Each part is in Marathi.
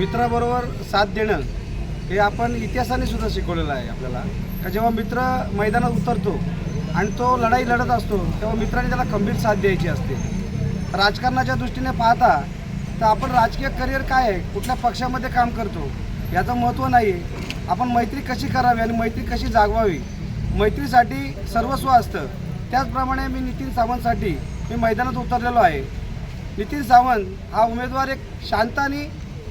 मित्राबरोबर साथ देणं हे आपण इतिहासाने सुद्धा शिकवलेलं आहे आपल्याला. का जेव्हा मित्र मैदानात उतरतो आणि तो लढाई लढत असतो तेव्हा मित्राने त्याला खंबीर साथ द्यायची असते. राजकारणाच्या दृष्टीने पाहता तर आपण राजकीय करिअर काय आहे कुठल्या पक्षामध्ये काम करतो याचं महत्त्व नाही आहे आपण मैत्री कशी करावी आणि मैत्री कशी जागवावी मैत्रीसाठी सर्वस्व असतं. त्याचप्रमाणे मी नितीन सावंतसाठी मी मैदानात उतरलेलो आहे. नितीन सावंत हा उमेदवार एक शांत आणि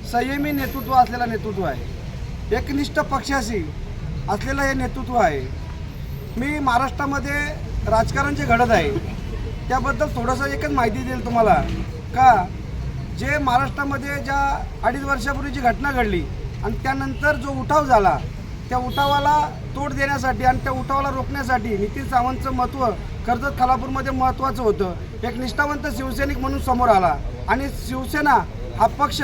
संयमी नेतृत्व असलेला नेतृत्व आहे. एकनिष्ठ पक्षाशी असलेलं हे नेतृत्व आहे. मी महाराष्ट्रामध्ये राजकारण जे घडत आहे त्याबद्दल थोडंसं एकच माहिती देईल तुम्हाला. का? जे महाराष्ट्रामध्ये ज्या अडीच वर्षापूर्वी जी घटना घडली आणि त्यानंतर जो उठाव झाला त्या उठावाला तोड देण्यासाठी आणि त्या उठावाला रोखण्यासाठी नितीन सावंतचं महत्त्व कर्जत खालापूरमध्ये महत्त्वाचं होतं. एक निष्ठावंत शिवसैनिक म्हणून समोर आला. आणि शिवसेना हा पक्ष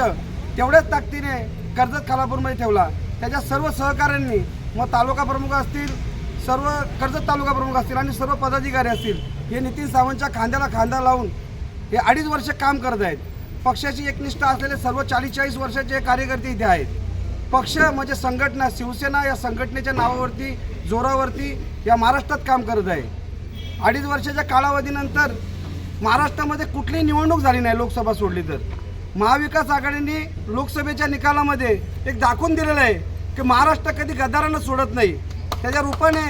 तेवढ्याच ताकदीने कर्जत खालापूरमध्ये ठेवला. त्याच्या सर्व सहकाऱ्यांनी मग तालुका प्रमुख असतील सर्व कर्जत तालुका प्रमुख असतील आणि सर्व पदाधिकारी असतील हे नितीन सावंतच्या खांद्याला खांदा लावून हे अडीच वर्ष काम करत आहेत. पक्षाची एकनिष्ठ असलेले सर्व चाळीस चाळीस वर्षाचे कार्यकर्ते इथे आहेत. पक्ष म्हणजे संघटना शिवसेना या संघटनेच्या नावावरती जोरावरती या महाराष्ट्रात काम करत आहे. अडीच वर्षाच्या कालावधीनंतर महाराष्ट्रामध्ये कुठली निवडणूक झाली नाही लोकसभा सोडली तर. महाविकास आघाडीने लोकसभेच्या निकालामध्ये एक दाखवून दिलेलं आहे की महाराष्ट्र कधी गद्दारांना सोडत नाही. त्याच्या रूपाने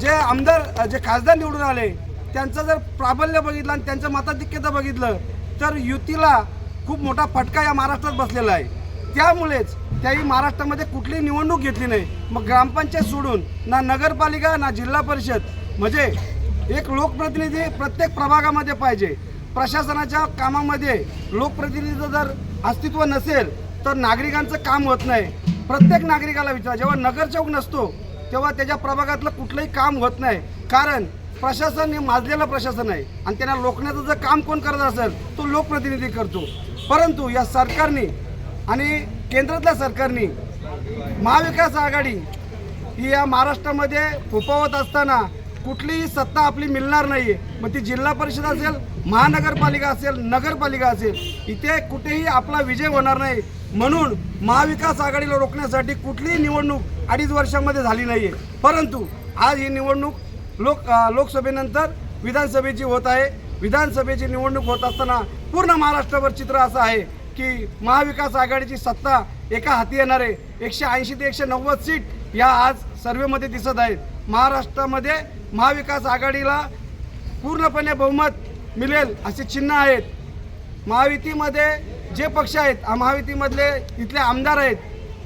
जे आमदार जे खासदार निवडून आले त्यांचं जर प्राबल्य बघितलं आणि त्यांचं मताधिक्यता बघितलं तर युतीला खूप मोठा फटका या महाराष्ट्रात बसलेला आहे. त्यामुळेच त्याही महाराष्ट्रामध्ये कुठली निवडणूक घेतली नाही. मग ग्रामपंचायत सोडून ना नगरपालिका ना जिल्हा परिषद म्हणजे एक लोकप्रतिनिधी प्रत्येक प्रभागामध्ये पाहिजे. प्रशासनाच्या कामामध्ये लोकप्रतिनिधीचं जर अस्तित्व नसेल तर नागरिकांचं काम होत नाही. प्रत्येक नागरिकाला विचार जेव्हा नगरचौक नसतो तेव्हा त्याच्या प्रभागातलं कुठलंही काम होत नाही. कारण प्रशासन हे माजलेलं प्रशासन आहे. आणि त्यांना रोखण्याचं जर काम कोण करत असेल तो लोकप्रतिनिधी करतो. परंतु या सरकारने आणि केंद्रातल्या सरकारने महाविकास आघाडी ही या महाराष्ट्रामध्ये फोपावत असताना कुठलीही सत्ता आपली मिळणार नाही आहे मग ती जिल्हा परिषद असेल महानगरपालिका असेल नगरपालिका असेल इथे कुठेही आपला विजय होणार नाही. म्हणून महाविकास आघाडीला रोखण्यासाठी कुठलीही निवडणूक अडीच वर्षामध्ये झाली नाही आहे परंतु आज ही निवडणूक लोक लोकसभेनंतर विधानसभेची होत आहे. विधानसभेची निवडणूक होत असताना पूर्ण महाराष्ट्रावर चित्र असं आहे की महाविकास आघाडीची सत्ता एका हाती येणार आहे. एकशे ऐंशी ते एकशे नव्वद सीट या आज सर्वेमध्ये दिसत आहेत. महाराष्ट्रामध्ये महाविकास आघाडीला पूर्णपणे बहुमत मिळेल असे चिन्ह आहेत. महायुतीमध्ये जे पक्ष आहेत महायुतीमधले इथले आमदार आहेत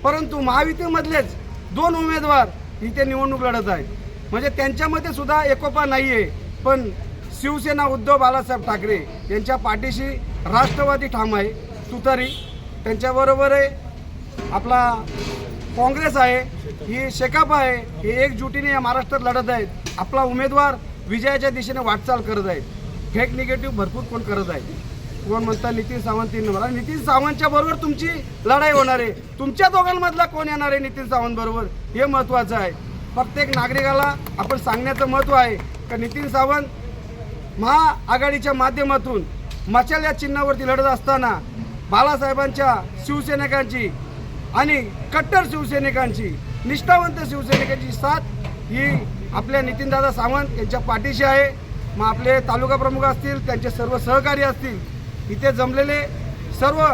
परंतु महायुतीमधलेच दोन उमेदवार इथे निवडणूक लढत आहेत. म्हणजे त्यांच्यामध्ये सुद्धा एकोपा नाही आहे पण शिवसेना उद्धव बाळासाहेब ठाकरे यांच्या पाठीशी राष्ट्रवादी ठाम आहे तुतारी. त्यांच्याबरोबर आहे आपला काँग्रेस आहे ही शेकाप आहे हे एकजुटीने या महाराष्ट्रात लढत आहेत. आपला उमेदवार विजयाच्या दिशेने वाटचाल करत आहेत. फेक निगेटिव्ह भरपूर कोण करत आहे. कोण म्हणतात नितीन सावंत तीन नंबर. नितीन सावंतच्या बरोबर तुमची लढाई होणार आहे. तुमच्या दोघांमधला कोण येणार आहे नितीन सावंत बरोबर? हे महत्त्वाचं आहे. प्रत्येक नागरिकाला आपण सांगण्याचं महत्त्व आहे का नितीन सावंत महाआघाडीच्या माध्यमातून मशाल या चिन्हावरती लढत असताना बाळासाहेबांच्या शिवसैनिकांची आणि कट्टर शिवसैनिकांची निष्ठावंत शिवसैनिकांची साथ ही आपल्या नितीनदादा सावंत यांच्या पाठीशी आहे. मग आपले तालुका प्रमुख असतील त्यांचे सर्व सहकारी असतील इथे जमलेले सर्व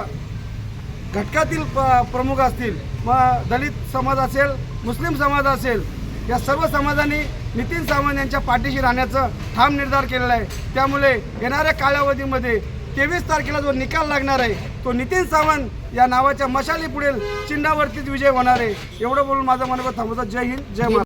घटकातील प- प्रमुख असतील. मग दलित समाज असेल मुस्लिम समाज असेल या सर्व समाजांनी नितीन सावंत यांच्या पाठीशी राहण्याचं ठाम निर्धार केलेला आहे. त्यामुळे येणाऱ्या कालावधीमध्ये तेवीस तारखेला जो निकाल लागणार आहे तो नितीन सावंत या नावाच्या मशाली पुढील चिन्हावरतीच विजय होणार आहे. एवढं बोलून माझा मनोगत थांबवतो. जय हिंद जय महाराष्ट्र.